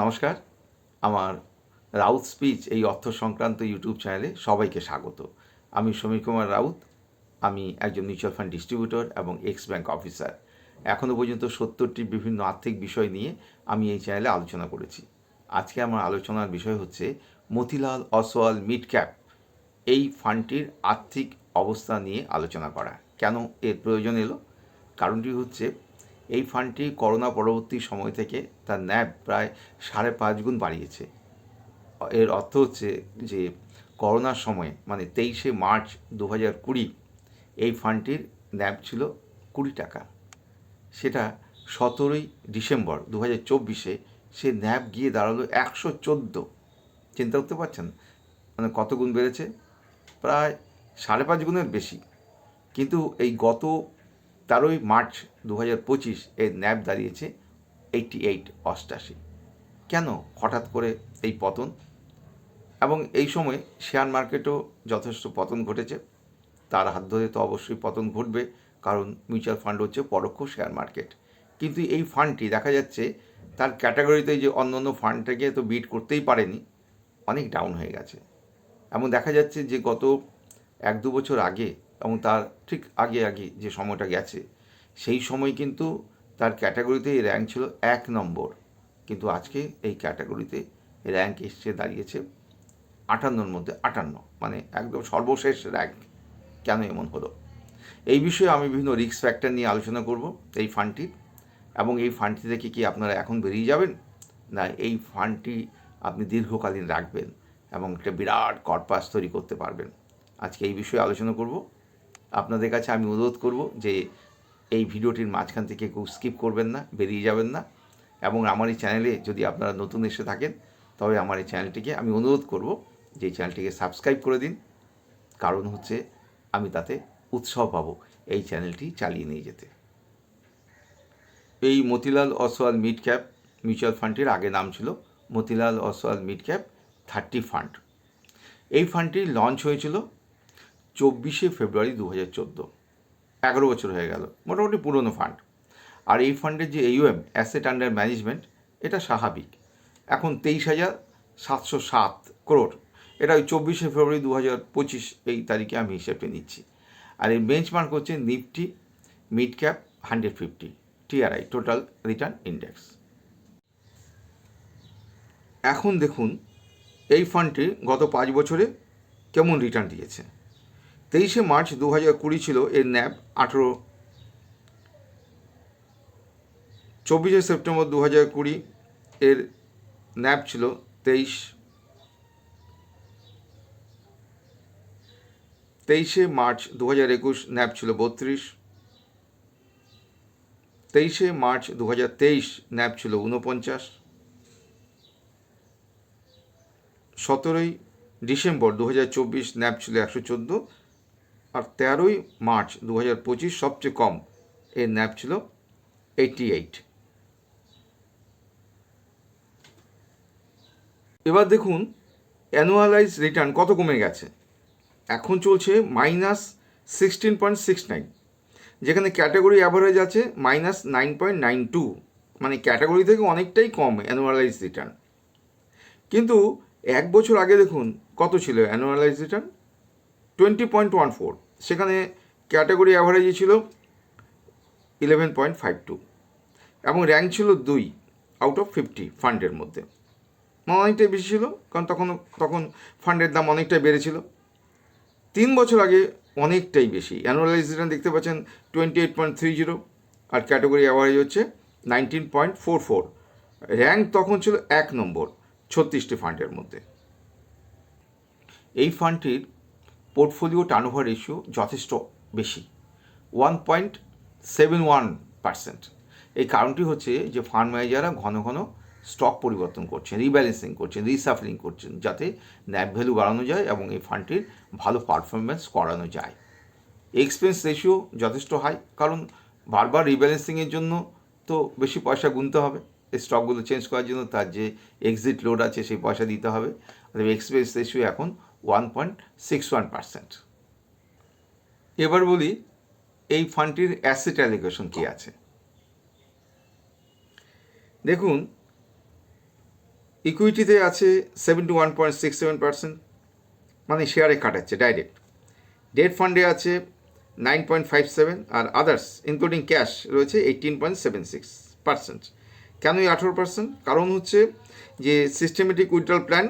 নমস্কার। আমার রাউত স্পিচ এই অর্থ সংক্রান্ত ইউটিউব চ্যানেলে সবাইকে স্বাগত। আমি সমীর কুমার রাউত, আমি একজন মিউচুয়াল ফান্ড ডিস্ট্রিবিউটর এবং এক্স ব্যাংক অফিসার। এখনও পর্যন্ত সত্তরটি বিভিন্ন আর্থিক বিষয় নিয়ে আমি এই চ্যানেলে আলোচনা করেছি। আজকে আমার আলোচনার বিষয় হচ্ছে মতিলাল অসওয়াল মিড ক্যাপ, এই ফান্ডটির আর্থিক অবস্থা নিয়ে আলোচনা করা। কেন এর প্রয়োজন এলো? কারণটি হচ্ছে এই ফান্ডটি করোনা পরবর্তী সময় থেকে তার ন্যাব প্রায় সাড়ে পাঁচ গুণ বাড়িয়েছে। এর অর্থ হচ্ছে যে করোনার সময়ে মানে তেইশে মার্চ দু হাজার কুড়ি, এই ফান্ডটির ন্যাব ছিল কুড়ি টাকা। সেটা সতেরোই ডিসেম্বর দু হাজার চব্বিশে সে ন্যাব গিয়ে দাঁড়াল একশো চোদ্দ। চিন্তা করতে পারছেন? মানে কত গুণ বেড়েছে? প্রায় সাড়ে পাঁচ গুণের বেশি। কিন্তু এই গত তেরোই মার্চ দু হাজার পঁচিশ এর ন্যাব দাঁড়িয়েছে এইটটি এইট অষ্টাশি। কেন হঠাৎ করে এই পতন? এবং এই সময়ে শেয়ার মার্কেটও যথেষ্ট পতন ঘটেছে। তার হাত ধরে তো অবশ্যই পতন ঘটবে, কারণ মিউচুয়াল ফান্ড হচ্ছে পরোক্ষ শেয়ার মার্কেট কিন্তু এই ফান্ডটি দেখা যাচ্ছে তার ক্যাটাগরিতে যে অন্য অন্য ফান্ড থেকে তো বিট করতেই পারেনি, অনেক ডাউন হয়ে গেছে। এমন দেখা যাচ্ছে যে গত এক দু বছর আগে এবং তার ঠিক আগে আগে যে সময়টা গেছে, সেই সময় কিন্তু তার ক্যাটাগরিতে এই র্যাঙ্ক ছিল এক নম্বর। কিন্তু আজকে এই ক্যাটাগরিতে র্যাঙ্ক এসছে, দাঁড়িয়েছে আটান্নর মধ্যে আটান্ন। মানে একদম সর্বশেষ র্যাঙ্ক কেন এমন হলো? এই বিষয়ে আমি বিভিন্ন রিস্ক ফ্যাক্টর নিয়ে আলোচনা করব এই ফান্ডটির এবং এই ফান্ডটি থেকে কি আপনারা এখন বেরিয়ে যাবেন? না, এই ফান্ডটি আপনি দীর্ঘকালীন রাখবেন এবং একটা বিরাট কর্পাস তৈরি করতে পারবেন। আজকে এই বিষয়ে আলোচনা করব। আপনাদের কাছে আমি অনুরোধ করব যে এই ভিডিওটির মাঝখান থেকে কেউ স্কিপ করবেন না, বেরিয়ে যাবেন না। এবং আমার এই চ্যানেলে যদি আপনারা নতুন এসে থাকেন, তবে আমার এই চ্যানেলটিকে আমি অনুরোধ করব যে চ্যানেলটিকে সাবস্ক্রাইব করে দিন। কারণ হচ্ছে আমি তাতে উৎসাহ পাব এই চ্যানেলটি চালিয়ে নিয়ে যেতে। এই Motilal Oswal mid cap mutual ফান্ডটির আগে নাম ছিল Motilal Oswal mid cap thirty fund. এই ফান্ডটি লঞ্চ হয়েছিল চব্বিশে ফেব্রুয়ারি দু হাজার চোদ্দ। এগারো বছর হয়ে গেল, মোটামুটি পুরনো ফান্ড আর এই ফান্ডের যে এইউএম অ্যাসেট আন্ডার ম্যানেজমেন্ট এটা স্বাভাবিক। এখন তেইশ হাজার সাতশো সাত করোড় এটা ওই চব্বিশে ফেব্রুয়ারি দু হাজার পঁচিশ এই তারিখে আমি হিসেবটা নিচ্ছি। আর এই বেঞ্চমার্ক হচ্ছে Nifty mid cap hundred fifty TRI total return index এখন দেখুন, এই ফান্ডটি গত পাঁচ বছরে কেমন রিটার্ন দিয়েছে। তেইশে মার্চ দু হাজার কুড়ি ছিল এর ন্যাব, আঠেরো চব্বিশে সেপ্টেম্বর দু হাজার কুড়ি এর ন্যাব ছিল তেইশ তেইশে মার্চ দু হাজার একুশ ন্যাব ছিল বত্রিশ তেইশে মার্চ দু হাজার তেইশ ন্যাব ছিল ঊনপঞ্চাশ সতেরোই ডিসেম্বর দু হাজার চব্বিশ ন্যাব ছিল একশো চোদ্দ আর তেরোই মার্চ দু হাজার পঁচিশ সবচেয়ে কম এর ন্যাপ ছিল এইটটি এইট এবার দেখুন অ্যানুয়ালাইজ রিটার্ন কত কমে গেছে? এখন চলছে minus sixteen point six nine যেখানে ক্যাটাগরি অ্যাভারেজ আছে minus nine point nine two মানে ক্যাটাগরি থেকে অনেকটাই কম অ্যানুয়ালাইজ রিটার্ন কিন্তু এক বছর আগে দেখুন কত ছিল annualise return twenty point one four সেখানে ক্যাটাগরি অ্যাভারেজই ছিল ইলেভেন পয়েন্ট ফাইভ টু এবং র্যাঙ্ক ছিল দুই আউট অফ ফিফটি ফান্ডের মধ্যে। অনেকটাই বেশি ছিল, কারণ তখন তখন ফান্ডের দাম অনেকটাই বেড়েছিল। তিন বছর আগে অনেকটাই বেশি। অ্যানুয়ালাইজ রিটার্ন দেখতে পাচ্ছেন twenty eight point three zero আর ক্যাটাগরি অ্যাভারেজ হচ্ছে nineteen point four four rank তখন ছিল এক নম্বর, ছত্রিশটি ফান্ডের মধ্যে। এই ফান্ডটির পোর্টফোলিও টার্নওভার রেশিও যথেষ্ট বেশি one point seven one percent এই কারণটি হচ্ছে যে ফান্ড ম্যানেজাররা ঘন ঘন স্টক পরিবর্তন করছেন রিব্যালেন্সিং করছেন রিসাফলিং করছেন যাতে ন্যাব ভ্যালু বাড়ানো যায় এবং এই ফান্ডটির ভালো পারফরমেন্স করানো যায়। এক্সপেন্স রেশিও যথেষ্ট হাই কারণ বারবার রিব্যালেন্সিংয়ের জন্য তো বেশি পয়সা গুনতে হবে। এই স্টকগুলো চেঞ্জ করার জন্য তার যে এক্সিট লোড আছে, সেই পয়সা দিতে হবে। এক্সপেন্স রেশিও এখন one point six one percent এবার বলি, এই ফান্ডটির অ্যাসেট অ্যালিগেশন কী আছে? দেখুন ইকুইটিতে আছে seventy one point six seven percent মানে শেয়ারে কাটাচ্ছে ডাইরেক্ট ডেট ফান্ডে আছে নাইন পয়েন্ট ফাইভ সেভেন আর আদার্স ইনক্লুডিং ক্যাশ রয়েছে eighteen point seven six percent কেন এই আঠেরো পার্সেন্ট কারণ হচ্ছে যে সিস্টেমেটিক উইথড্রল প্ল্যান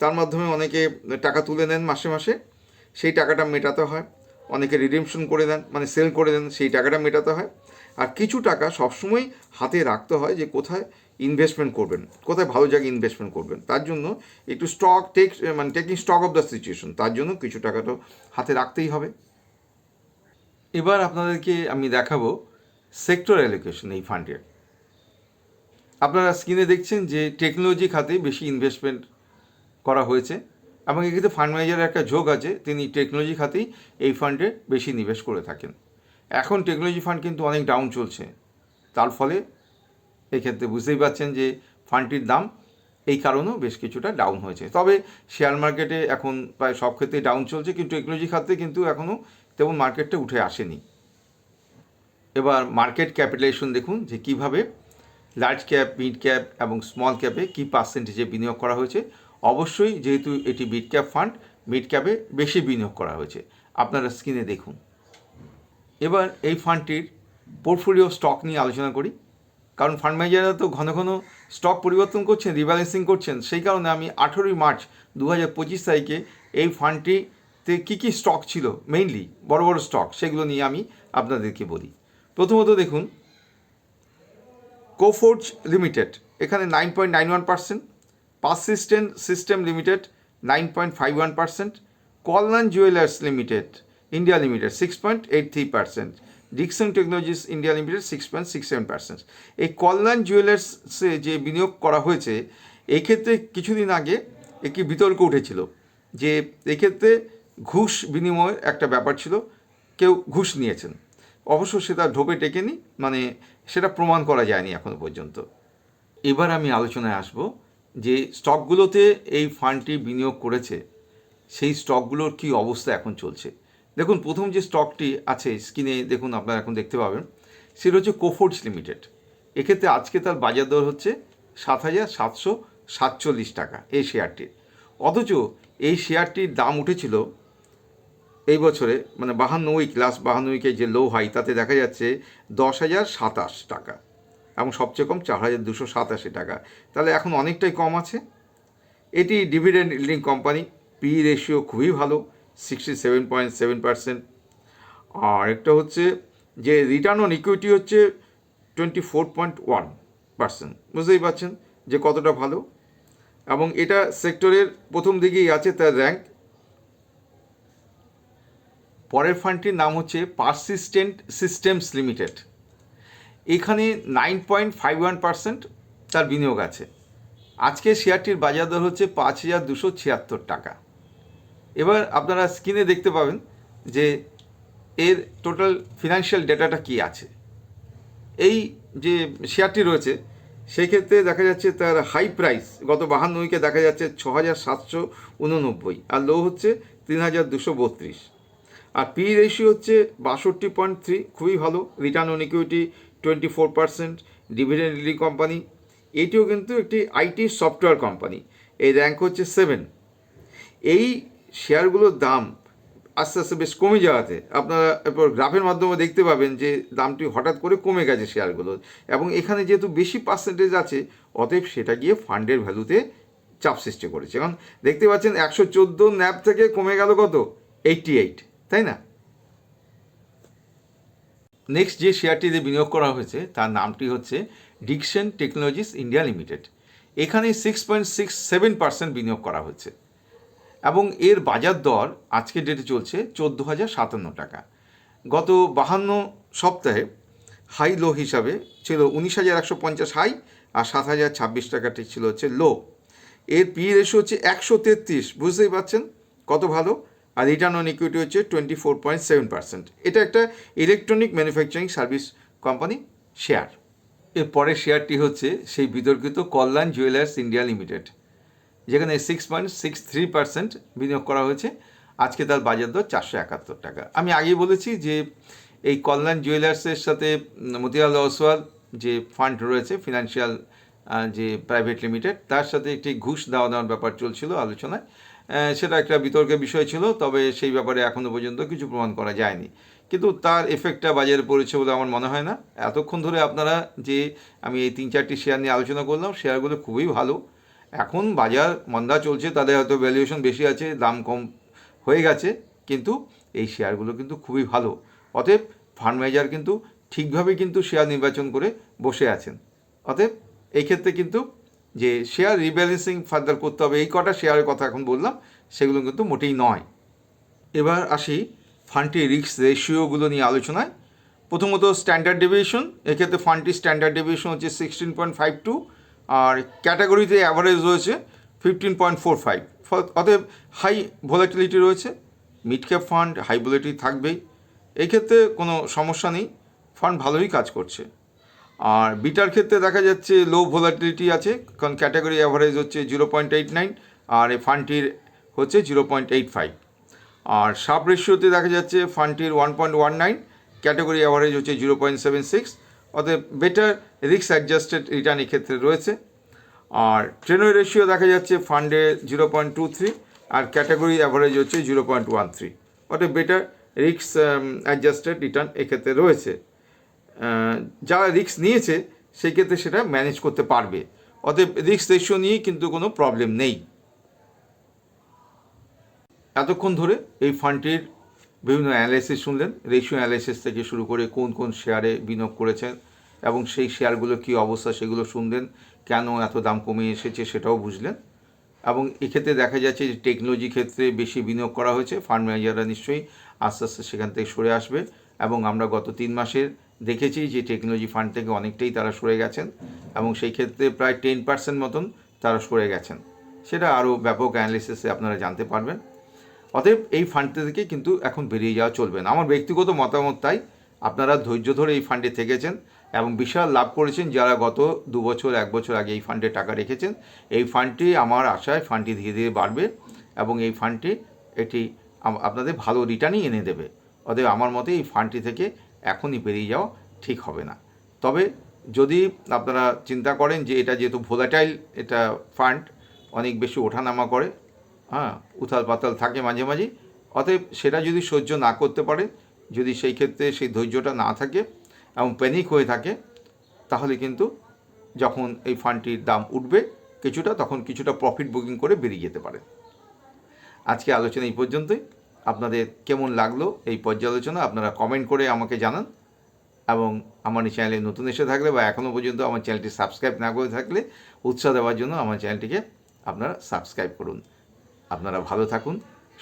তার মাধ্যমে অনেকে টাকা তুলে নেন মাসে মাসে, সেই টাকাটা মেটাতে হয়। অনেকে রিডিমশন করে দেন মানে সেল করে দেন, সেই টাকাটা মেটাতে হয়। আর কিছু টাকা সবসময় হাতে রাখতে হয় যে কোথায় ইনভেস্টমেন্ট করবেন, কোথায় ভালো জায়গায় ইনভেস্টমেন্ট করবেন। তার জন্য একটু স্টক টেক মানে taking stock of the situation তার জন্য কিছু টাকা তো হাতে রাখতেই হবে। এবার আপনাদেরকে আমি দেখাবো সেক্টর অ্যালোকেশন এই ফান্ডের আপনারা স্ক্রিনে দেখছেন যে টেকনোলজি খাতে বেশি ইনভেস্টমেন্ট করা হয়েছে এবং এক্ষেত্রে ফান্ড ম্যানেজারের একটা যোগ আছে, তিনি টেকনোলজি খাতেই এই ফান্ডে বেশি নিবেশ করে থাকেন। এখন টেকনোলজি ফান্ড কিন্তু অনেক ডাউন চলছে। তার ফলে এক্ষেত্রে বুঝতেই পারছেন যে ফান্ডটির দাম এই কারণেও বেশ কিছুটা ডাউন হয়েছে। তবে শেয়ার মার্কেটে এখন প্রায় সব ক্ষেত্রেই ডাউন চলছে, কিন্তু টেকনোলজি খাতে কিন্তু এখনও তেমন মার্কেটটা উঠে আসেনি। এবার মার্কেট ক্যাপিটালাইজেশন দেখুন যে কীভাবে লার্জ ক্যাপ মিড ক্যাপ এবং স্মল ক্যাপে কী পার্সেন্টেজে বিনিয়োগ করা হয়েছে। অবশ্যই যেহেতু এটি মিড ক্যাপ ফান্ড মিড ক্যাপে বেশি বিনিয়োগ করা হয়েছে। আপনারা স্ক্রিনে দেখুন। এবার এই ফান্ডটির পোর্টফোলিও স্টক নিয়ে আলোচনা করি। কারণ ফান্ড ম্যানেজাররা তো ঘন ঘন স্টক পরিবর্তন করছেন রিব্যালেন্সিং করছেন। সেই কারণে আমি আঠেরোই মার্চ দু হাজার পঁচিশ তারিখে এই ফান্ডটিতে কী কী স্টক ছিল মেইনলি বড় বড় স্টক সেগুলো নিয়ে আমি আপনাদেরকে বলি। প্রথমত দেখুন কোফোর্জ লিমিটেড এখানে nine point nine one percent persistent system limited nine point five one percent Kalyan jewellers limited India limited six point eight three percent Dixon technologies India limited six point six seven percent এই কল্যাণ জুয়েলার্সে যে বিনিয়োগ করা হয়েছে, এক্ষেত্রে কিছুদিন আগে একটি বিতর্ক উঠেছিল যে এক্ষেত্রে ঘুষ বিনিময়ের একটা ব্যাপার ছিল, কেউ ঘুষ নিয়েছেন। অবশ্য সেটা ঢোপে টেকেনি মানে সেটা প্রমাণ করা যায়নি এখনও পর্যন্ত। এবার আমি আলোচনায় আসব যে স্টকগুলোতে এই ফান্ডটি বিনিয়োগ করেছে, সেই স্টকগুলোর কি অবস্থা এখন চলছে? দেখুন, প্রথম যে স্টকটি আছে স্ক্রিনে, দেখুন আপনারা এখন দেখতে পাবেন, সেটা হচ্ছে কোফোর্টস লিমিটেড এক্ষেত্রে আজকে তার বাজার দর হচ্ছে সাত হাজার সাতশো সাতচল্লিশ টাকা এই শেয়ারটির। অথচ এই শেয়ারটির দাম উঠেছিল এই বছরে মানে বাহান্ন উইক লাস্ট বাহান্ন উইকে যে লো হাই তাতে দেখা যাচ্ছে দশ হাজার সাতাশ টাকা। এবং সবচেয়ে কম চার হাজার দুশো সাতাশি টাকা। তাহলে এখন অনেকটাই কম আছে। এটি dividend yielding company P ratio খুবই ভালো sixty seven point seven percent আর একটা হচ্ছে যে রিটার্ন অন ইকুইটি হচ্ছে twenty four point one percent বুঝতেই পারছেন যে কতটা ভালো। এবং এটা সেক্টরের প্রথম দিকেই আছে তার র্যাঙ্ক পরের ফান্ডটির নাম হচ্ছে পারসিস্টেন্ট সিস্টেমস লিমিটেড এখানে nine point five one percent তার বিনিয়োগ আছে। আজকে শেয়ারটির বাজার দর হচ্ছে পাঁচ হাজার দুশো ছিয়াত্তর টাকা। এবার আপনারা স্ক্রিনে দেখতে পাবেন যে এর টোটাল ফিনান্সিয়াল ডেটাটা কি আছে। এই যে শেয়ারটি রয়েছে, সেই ক্ষেত্রে দেখা যাচ্ছে তার হাই প্রাইস গত বাহান্ন উইকে দেখা যাচ্ছে ছ হাজার সাতশো উননব্বই আর লো হচ্ছে তিন হাজার দুশো বত্রিশ। আর পি রেশিও হচ্ছে বাষট্টি পয়েন্ট থ্রি খুবই ভালো। Return on equity twenty four percent dividend leading company এটিও কিন্তু একটি আইটি সফটওয়্যার কোম্পানি এই র্যাঙ্ক হচ্ছে সেভেন এই শেয়ারগুলোর দাম আস্তে আস্তে বেশ কমে যাওয়াতে আপনারা এরপর গ্রাফের মাধ্যমে দেখতে পাবেন যে দামটি হঠাৎ করে কমে গেছে শেয়ারগুলোর এবং এখানে যেহেতু বেশি পার্সেন্টেজ আছে, অতএব সেটা গিয়ে ফান্ডের ভ্যালুতে চাপ সৃষ্টি করেছে। এখন দেখতে পাচ্ছেন একশো চোদ্দ ন্যাপ থেকে কমে গেল কত? এইটটি এইট তাই না? নেক্সট যে শেয়ারটিতে বিনিয়োগ করা হয়েছে, তার নামটি হচ্ছে ডিকশন টেকনোলজিস ইন্ডিয়া লিমিটেড এখানে six point six seven percent বিনিয়োগ করা হচ্ছে এবং এর বাজার দর আজকের ডেটে চলছে চোদ্দ হাজার সাতান্ন টাকা। গত বাহান্ন সপ্তাহে হাই লো হিসাবে ছিল উনিশ হাজার একশো পঞ্চাশ হাই আর সাত হাজার ছাব্বিশ টাকাটি ছিল হচ্ছে লো এর পি রেশিও হচ্ছে একশো তেত্রিশ। বুঝতেই পারছেন কত ভালো? আর রিটার্ন অন ইকুইটি হচ্ছে twenty four point seven percent এটা একটা electronic manufacturing service company share এর পরের শেয়ারটি হচ্ছে সেই বিতর্কিত কল্যাণ জুয়েলার্স ইন্ডিয়া লিমিটেড যেখানে six point six three percent বিনিয়োগ করা হয়েছে। আজকে তার বাজার দর চারশো একাত্তর টাকা। আমি আগেই বলেছি যে এই কল্যাণ জুয়েলার্সের সাথে মতিলাল ওসওয়াল যে ফান্ড রয়েছে ফিনান্সিয়াল যে প্রাইভেট লিমিটেড তার সাথে একটি ঘুষ দেওয়া দেওয়ার ব্যাপার চলছিল আলোচনায়। সেটা একটা বিতর্কের বিষয় ছিল, তবে সেই ব্যাপারে এখনও পর্যন্ত কিছু প্রমাণ করা যায়নি। কিন্তু তার এফেক্টটা বাজারে পড়েছে বলে আমার মনে হয় না। এতক্ষণ ধরে আপনারা যে আমি এই তিন চারটি শেয়ার নিয়ে আলোচনা করলাম শেয়ারগুলো খুবই ভালো। এখন বাজার মন্দা চলছে তাদের হয়তো ভ্যালুয়েশন বেশি আছে, দাম কম হয়ে গেছে, কিন্তু এই শেয়ারগুলো কিন্তু খুবই ভালো। অতএব ফান্ড ম্যানেজার কিন্তু ঠিকভাবে কিন্তু শেয়ার নির্বাচন করে বসে আছেন। অতএব এই ক্ষেত্রে কিন্তু যে শেয়ার রিব্যালেন্সিং ফার্দার করতে হবে, এই কটা শেয়ারের কথা এখন বললাম, সেগুলো কিন্তু মোটেই নয়। এবার আসি ফান্ডটির রিস্ক রেশিওগুলো নিয়ে আলোচনায়। প্রথমত স্ট্যান্ডার্ড ডেভিয়েশন এক্ষেত্রে ফান্ডটির স্ট্যান্ডার্ড ডেভিয়েশন হচ্ছে সিক্সটিন পয়েন্ট ফাইভ টু আর ক্যাটাগরিতে অ্যাভারেজ রয়েছে ফিফটিন পয়েন্ট ফোর ফাইভ অতএব হাই ভোলাটিলিটি রয়েছে mid cap fund high volatility থাকবেই। এই ক্ষেত্রে কোনো সমস্যা নেই ফান্ড ভালোই কাজ করছে। আর বিটার ক্ষেত্রে দেখা যাচ্ছে লো ভোলাটিলিটি আছে, কারণ ক্যাটাগরি অ্যাভারেজ হচ্ছে জিরো পয়েন্ট এইট নাইন আর এই ফান্ডটির হচ্ছে জিরো পয়েন্ট এইট ফাইভ আর সাব রেশিওতে দেখা যাচ্ছে ফান্ডটির one point one nine category average হচ্ছে জিরো পয়েন্ট সেভেন সিক্স অতএব বেটার রিস্ক অ্যাডজাস্টেড রিটার্ন এক্ষেত্রে রয়েছে। আর ট্রেনের রেশিও দেখা যাচ্ছে ফান্ডে জিরো পয়েন্ট টু থ্রি আর ক্যাটাগরি অ্যাভারেজ হচ্ছে জিরো পয়েন্ট ওয়ান থ্রি অতএব বেটার রিস্ক অ্যাডজাস্টেড রিটার্ন এক্ষেত্রে রয়েছে। যারা রিস্ক নিয়েছে সেই ক্ষেত্রে সেটা ম্যানেজ করতে পারবে। অতএব রিস্ক রেশিও নিয়ে কিন্তু কোনো প্রবলেম নেই। এতক্ষণ ধরে এই ফান্ডটির বিভিন্ন অ্যানালাইসিস শুনলেন। রেশিও অ্যানালাইসিস থেকে শুরু করে কোন কোন শেয়ারে বিনিয়োগ করেছেন এবং সেই শেয়ারগুলো কী অবস্থা সেগুলো শুনলেন, কেন এত দাম কমে এসেছে সেটাও বুঝলেন। এবং এক্ষেত্রে দেখা যাচ্ছে যে টেকনোলজি ক্ষেত্রে বেশি বিনিয়োগ করা হয়েছে। ফান্ড ম্যানেজাররা নিশ্চয়ই আস্তে আস্তে সেখান থেকে সরে আসবে। এবং আমরা গত তিন মাসের দেখেছি যে টেকনোলজি ফান্ড থেকে অনেকটাই তারা সরে গেছেন এবং সেই ক্ষেত্রে প্রায় টেন পার্সেন্ট মতন তারা সরে গেছেন। সেটা আরও ব্যাপক অ্যানালিসিসে আপনারা জানতে পারবেন। অতএব এই ফান্ডটি থেকে কিন্তু এখন বেরিয়ে যাওয়া চলবে না। আমার ব্যক্তিগত মতামত তাই, আপনারা ধৈর্য ধরে এই ফান্ডে থেকেছেন এবং বিশাল লাভ করেছেন যারা গত দু বছর, এক বছর আগে এই ফান্ডে টাকা রেখেছেন। এই ফান্ডটি আমার আশায় ফান্ডটি ধীরে ধীরে বাড়বে এবং এই ফান্ডটি এটি আপনাদের ভালো রিটার্নই এনে দেবে। অতএব আমার মতে এই ফান্ডটি থেকে এখনই বেরিয়ে যাওয়া ঠিক হবে না। তবে যদি আপনারা চিন্তা করেন যে এটা যেহেতু ভোলাটাইল, এটা ফান্ড, অনেক বেশি ওঠানামা করে হ্যাঁ উথাল পাতাল থাকে মাঝে মাঝে, অতএব সেটা যদি সহ্য না করতে পারে, যদি সেই ক্ষেত্রে সেই ধৈর্যটা না থাকে এবং প্যানিক হয়ে থাকে, তাহলে কিন্তু যখন এই ফান্ডটির দাম উঠবে কিছুটা, তখন কিছুটা প্রফিট বুকিং করে বেরিয়ে যেতে পারে। আজকে আলোচনা এই পর্যন্তই। আপনাদের কেমন লাগল এই পর্যালোচনা আপনারা কমেন্ট করে আমাকে জানান। এবং আমার এই চ্যানেলে নতুন এসে থাকলে বা এখনও পর্যন্ত আমার চ্যানেলটি সাবস্ক্রাইব না করে থাকলে উৎসাহ দেওয়ার জন্য আমার চ্যানেলটিকে আপনারা সাবস্ক্রাইব করুন। আপনারা ভালো থাকুন,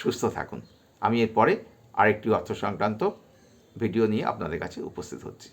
সুস্থ থাকুন। আমি এরপরে আরেকটি অর্থ সংক্রান্ত ভিডিও নিয়ে আপনাদের কাছে উপস্থিত হচ্ছি।